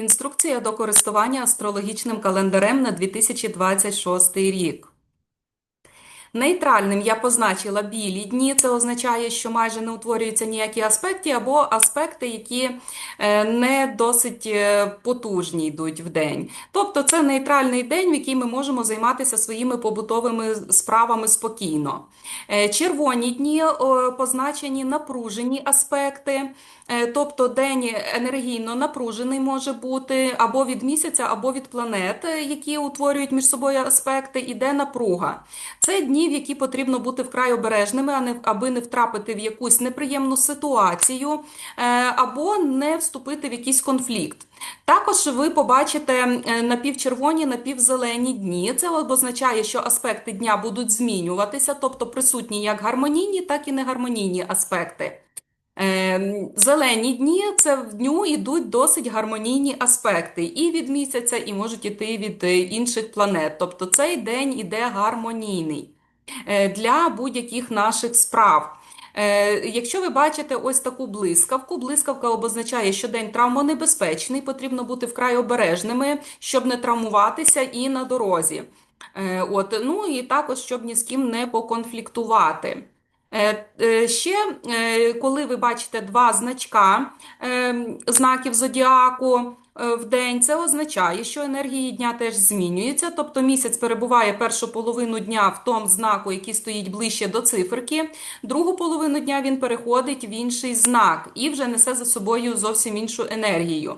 Інструкція до користування астрологічним календарем на 2026 рік. Нейтральним я позначила білі дні, це означає, що майже не утворюються ніякі аспекти, або аспекти, які е, не досить е, потужні йдуть в день. Тобто це нейтральний день, в який ми можемо займатися своїми побутовими справами спокійно. Е, червоні дні позначені напружені аспекти, тобто день енергійно напружений може бути або від місяця, або від планет, які утворюють між собою аспекти, іде напруга. Це дні в які потрібно бути вкрай обережними, аби не втрапити в якусь неприємну ситуацію е, або не вступити в якийсь конфлікт. Також ви побачите е, напівчервоні, напівзелені дні. Це означає, що аспекти дня будуть змінюватися, тобто присутні як гармонійні, так і негармонійні аспекти. Е, зелені дні це в дню йдуть досить гармонійні аспекти і від місяця, і можуть іти від інших планет. Тобто цей день іде гармонійний. Е, для будь-яких наших справ. Е, якщо ви бачите ось таку блискавку, блискавка обозначає, що день травмонебезпечний, потрібно бути вкрай обережними, щоб не травмуватися і на дорозі. Е, от, Ну і також, щоб ні з ким не поконфліктувати. Ще, коли ви бачите два значка знаків зодіаку, Е, в день, це означає, що енергії дня теж змінюються, тобто місяць перебуває першу половину дня в тому знаку, який стоїть ближче до циферки, другу половину дня він переходить в інший знак і вже несе за собою зовсім іншу енергію.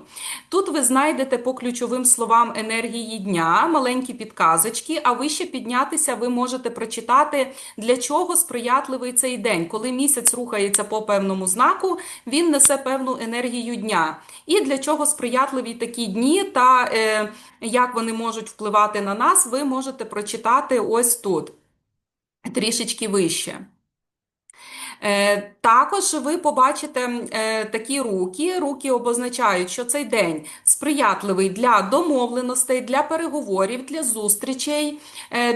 Тут ви знайдете по ключовим словам енергії дня, маленькі підказочки, а вище піднятися ви можете прочитати, для чого сприятливий цей день. Коли місяць рухається по певному знаку, він несе певну енергію дня. І для чого сприятливі такі дні та е, як вони можуть впливати на нас, ви можете прочитати ось тут, трішечки вище. Е, також ви побачите е, такі руки. Руки обозначають, що цей день сприятливий для домовленостей, для переговорів, для зустрічей,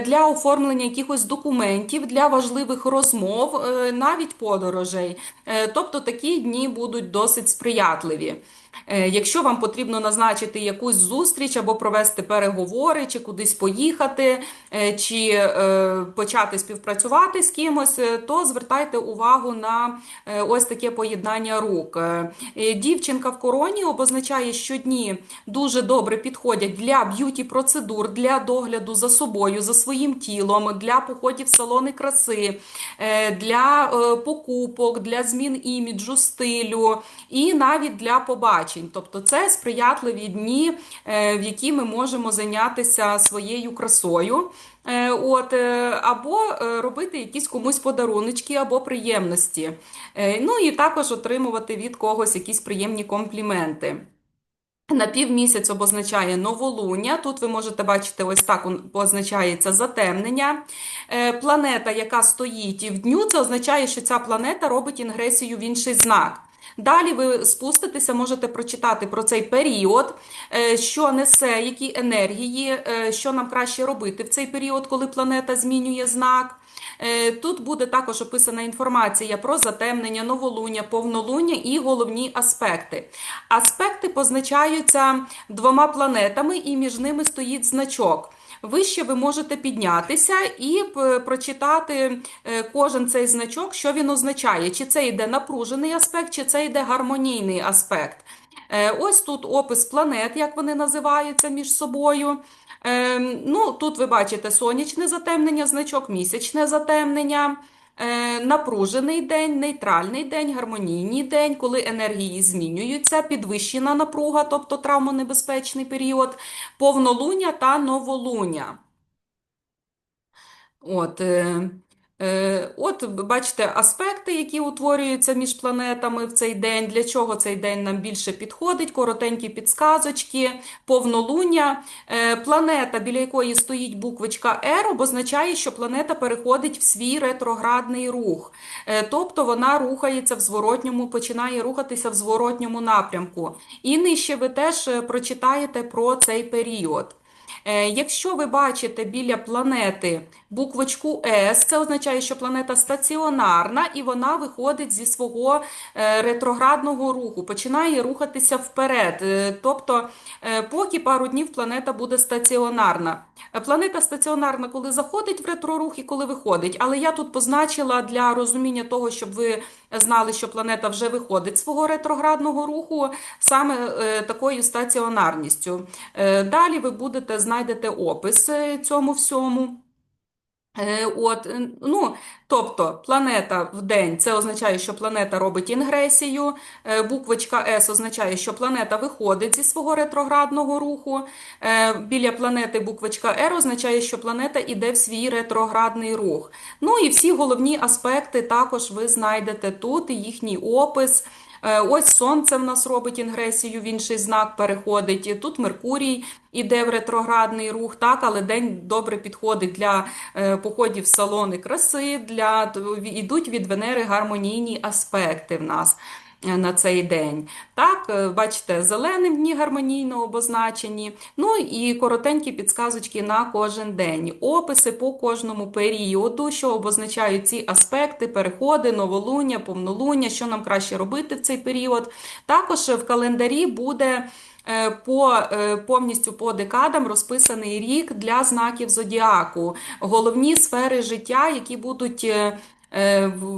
для оформлення якихось документів, для важливих розмов, навіть подорожей. Тобто такі дні будуть досить сприятливі. Е, якщо вам потрібно назначити якусь зустріч або провести переговори, чи кудись поїхати, е, чи е, почати співпрацювати з кимось, то звертайте увагу на ось таке поєднання рук. Дівчинка в короні обозначає, що дні дуже добре підходять для б'юті-процедур, для догляду за собою, за своїм тілом, для походів в салони краси, для покупок, для змін іміджу, стилю і навіть для побачення побачень. Тобто це сприятливі дні, е, в які ми можемо зайнятися своєю красою. Е, от, е, Або робити якісь комусь подаруночки або приємності. Ну і також отримувати від когось якісь приємні компліменти. На півмісяць обозначає новолуння. Тут ви можете бачити, ось так позначається затемнення. Планета, яка стоїть і в дню, це означає, що ця планета робить інгресію в інший знак. Далі ви спуститеся, можете прочитати про цей період, е, що несе, які енергії, е, що нам краще робити в цей період, коли планета змінює знак. Е, тут буде також описана інформація про затемнення, новолуння, повнолуння і головні аспекти. Аспекти позначаються двома планетами, і між ними стоїть значок. Вище ви можете піднятися і е, прочитати е, кожен цей значок, що він означає, чи це йде напружений аспект, чи це йде гармонійний аспект. Е, ось тут опис планет, як вони називаються між собою. Ну, Тут ви бачите сонячне затемнення, значок, місячне затемнення. Е, напружений день, нейтральний день, гармонійний день, коли енергії змінюються, підвищена напруга, тобто травмонебезпечний період, повнолуння та новолуння. От, е, от, бачите, аспекти, які утворюються між планетами в цей день. Для чого цей день нам більше підходить? Коротенькі підсказочки, повнолуння. Е, планета, біля якої стоїть буквочка R, обозначає, що планета переходить в свій ретроградний рух. Е, тобто вона рухається в зворотньому, починає рухатися в зворотньому напрямку. І нижче ви теж прочитаєте про цей період. Е, Якщо ви бачите біля планети буквочку С, це означає, що планета стаціонарна і вона виходить зі свого е, ретроградного руху, починає рухатися вперед. Е, Тобто, поки пару днів планета буде стаціонарна. Планета стаціонарна, коли заходить в ретрорух і коли виходить. Але я тут позначила для розуміння того, щоб ви знали, що планета вже виходить з свого ретроградного руху саме е, такою стаціонарністю. Е, Далі ви будете знайдете опис е, цьому всьому. Е, От, ну, тобто планета в день це означає, що планета робить інгресію. Е, Буквочка С означає, що планета виходить зі свого ретроградного руху. Е, Біля планети буквочка Р означає, що планета йде в свій ретроградний рух. Ну і всі головні аспекти також ви знайдете тут, їхній опис. Е, Ось сонце в нас робить інгресію, в інший знак переходить. Тут Меркурій іде в ретроградний рух, так, але день добре підходить для е, походів в салони краси, для йдуть від Венери гармонійні аспекти в нас. Е, На цей день. Так, е, бачите, зеленим дні гармонійно обозначені. Ну і коротенькі підсказочки на кожен день. Описи по кожному періоду, що обозначають ці аспекти, переходи, новолуння, повнолуння, що нам краще робити в цей період. Також в календарі буде. е, По повністю по декадам розписаний рік для знаків зодіаку, головні сфери життя, які будуть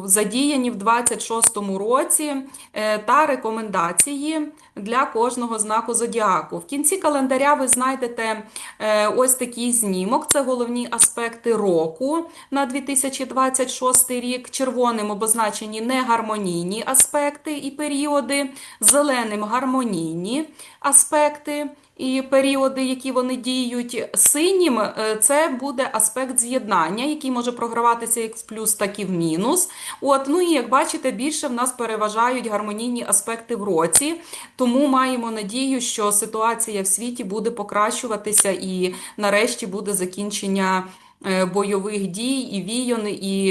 задіяні в 26-му році, е, та рекомендації для кожного знаку зодіаку. В кінці календаря ви знайдете е, ось такий знімок. Це головні аспекти року на 2026 рік. Червоним обозначені негармонійні аспекти і періоди, зеленим гармонійні аспекти і періоди, які вони діють. Синім е, це буде аспект з'єднання, який може програватися як в плюс, так і в мінус. От, ну і як бачите, більше в нас переважають гармонійні аспекти в році, тому маємо надію, що ситуація в світі буде покращуватися і нарешті буде закінчення е, бойових дій і війн, і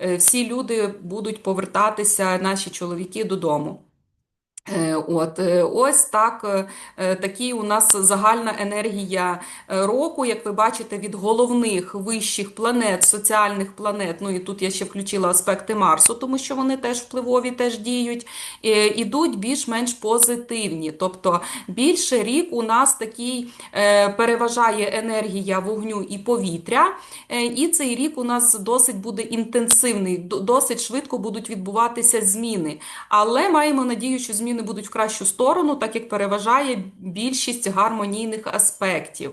е, всі люди будуть повертатися, наші чоловіки, додому. Е, От, е, ось так, е, такі у нас загальна енергія року, як ви бачите, від головних вищих планет, соціальних планет. Ну і тут я ще включила аспекти Марсу, тому що вони теж впливові, теж діють. Ідуть більш-менш позитивні. Тобто більше рік у нас такий переважає енергія вогню і повітря. І цей рік у нас досить буде інтенсивний, досить швидко будуть відбуватися зміни. Але маємо надію, що зміни будуть в кращу сторону, так як переважає більшість гармонійних аспектів.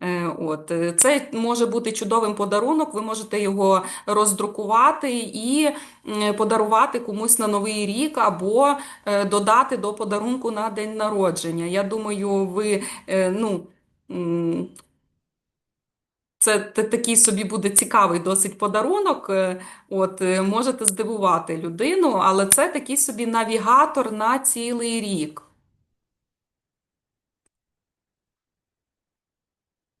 Е, От, е, це може бути чудовим подарунок, ви можете його роздрукувати і подарувати комусь на Новий рік або е, додати до подарунку на день народження. Я думаю, ви, ну, це такий собі буде цікавий досить подарунок. е, От, е, можете здивувати людину, але це такий собі навігатор на цілий рік.